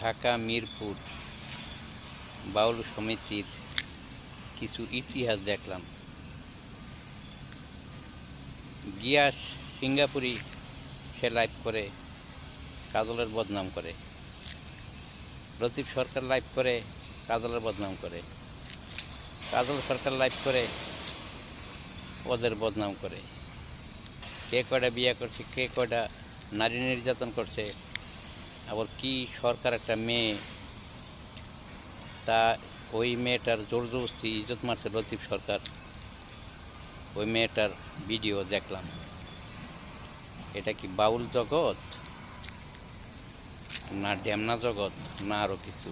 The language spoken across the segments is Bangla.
ঢাকা, মিরপুর বাউল সমিতির কিছু ইতিহাস দেখলাম। গিয়াস সিঙ্গাপুরি সে লাইভ করে, কাজলের বদনাম করে। লতিফ সরকার লাইভ করে, কাজলের বদনাম করে। কাজল সরকার লাইভ করে, ওদের বদনাম করে। কে কয়টা বিয়ে করছে, কে কয়টা নারী নির্যাতন করছে আবার কি সরকার একটা মেয়ে, তা ওই মেয়েটার জোর জবস্তি ইজ্জত মারছে লতিফ সরকার। ওই মেয়েটার ভিডিও দেখলাম। এটা কি বাউল জগৎ? না ড্যামনা জগৎ, না আরও কিছু।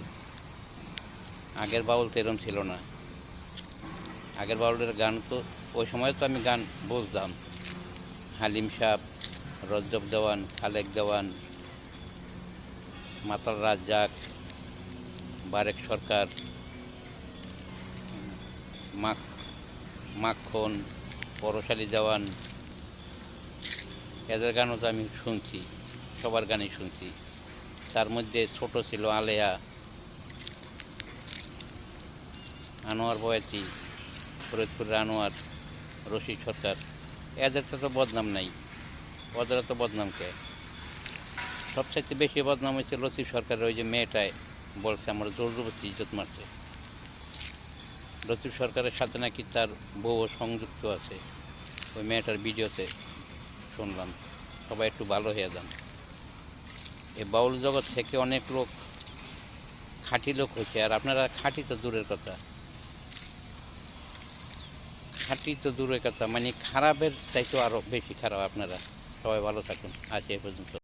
আগের বাউল তো এরম ছিল না। আগের বাউলের গান তো, ওই সময় তো আমি গান বুঝতাম। হালিম সাহ রজ্জব দেওয়ান, খালেক দেওয়ান মাতাল রাজ্জাক বারেক সরকার মাখ মাখন পরশালী দেওয়ান এদের গানও তো আমি শুনছি, সবার গানই শুনছি। তার মধ্যে ছোট ছিল আলেয়া, আনোয়ার বয়াতি ফরিদপুরের আনোয়ার, রশিদ সরকার। এদের তো বদনাম নাই ওদের তো বদনাম কে? সবচাইতে বেশি বদনাম হয়েছে লতিফ সরকারের ওই যে মেয়েটায় বলছে আমার জোর জবরদস্তি ইজ্জত মারছে। লতিফ সরকারের সাথে নাকি তার বউ সংযুক্ত আছে। ওই মেয়েটার ভিডিওতে শুনলাম। সবাই একটু ভালো হয়ে যান। এই বাউল জগৎ থেকে অনেক লোক, খাঁটি লোক হয়েছে। আর আপনারা খাঁটি তো দূরের কথা। খাঁটি তো দূরের কথা। মানে খারাপের চাইতেও আরও বেশি খারাপ আপনারা। সবাই ভালো থাকুন। আজ এ পর্যন্ত।